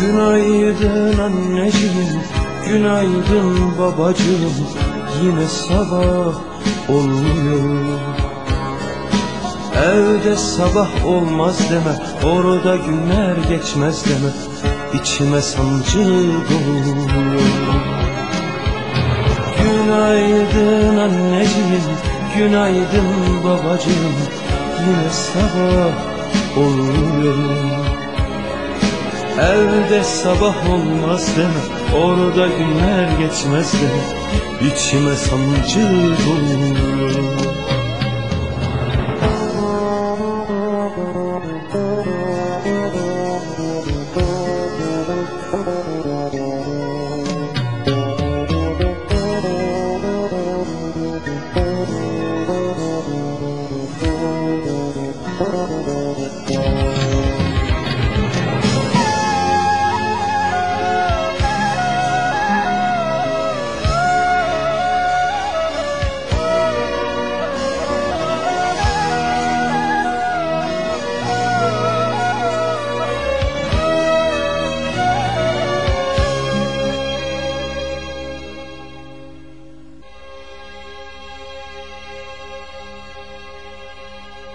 Günaydın anneciğim, günaydın babacığım. Yine sabah oluyor Evde sabah olmaz deme, orada günler geçmez deme. İçime sancı doluyor Günaydın anneciğim, günaydın babacığım. Yine sabah oluyor Evde sabah olmaz Orada günler geçmez deme İçime sancı doluyor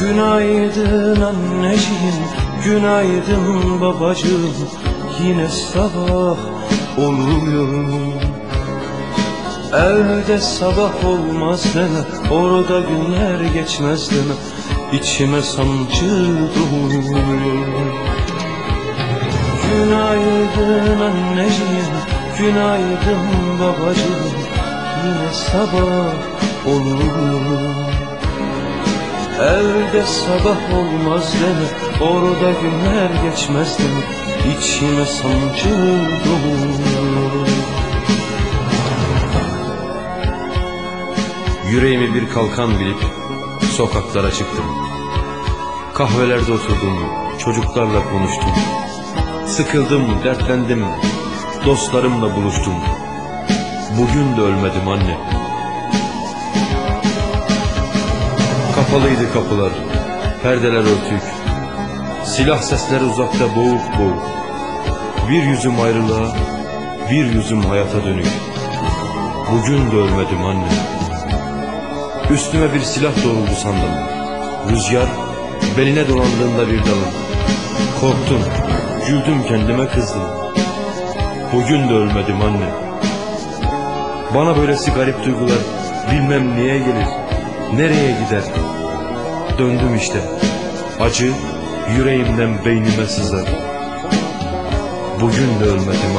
Günaydın anneciğim, günaydın babacığım. Yine sabah oluyor. Evde sabah olmaz deme, orada günler geçmez deme. İçime sancı doluyor Günaydın anneciğim, günaydın babacığım. Yine sabah oluyor Evde sabah olmaz deme Orada günler geçmez deme İçime sancı doluyor Yüreğimi bir kalkan bilip sokaklara çıktım. Kahvelerde oturdum, çocuklarla konuştum. Sıkıldım, dertlendim, dostlarımla buluştum. Bugün de ölmedim anne. Kapalıydı kapılar, perdeler örtük. Silah sesleri uzakta boğuk boğuk. Bir yüzüm ayrılığa, bir yüzüm hayata dönük. Bugün de ölmedim anne. Üstüme bir silah doğruldu sandım. Rüzgar beline dolandığında bir dalın. Korktum, güldüm kendime kızdım. Bugün de ölmedim anne. Bana böylesi garip duygular bilmem niye gelir, nereye gider. Döndüm işte, acı yüreğimden beynime sızar. Bugün de ölmedim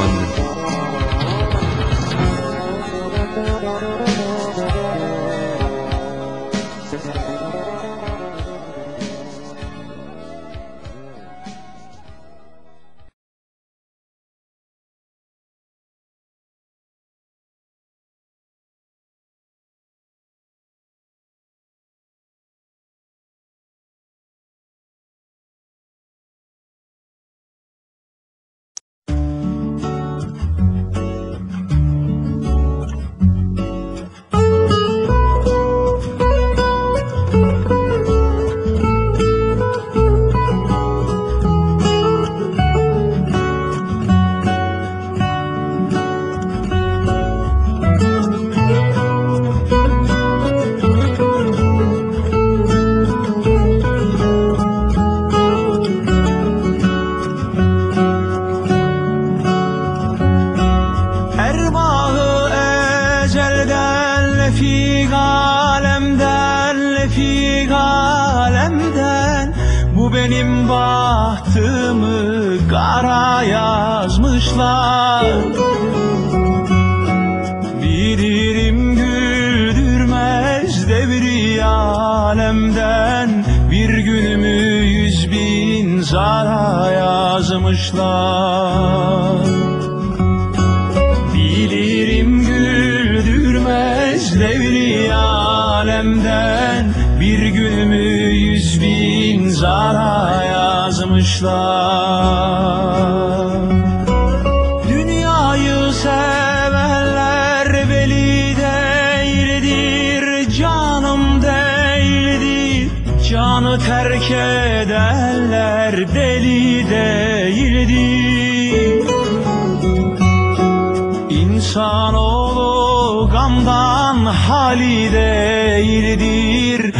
anne. benim bahtımı kara yazmışlar. Bilirim güldürmez devri alemden. Bir günümü yüz bin zara yazmışlar. Bilirim güldürmez devri alemden bin zara yazmışlar. Dünyayı sevenler veli değildir Canım değildir. Canı terk edenler deli değildir. İnsanoğlu gamdan hali değildir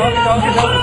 toque.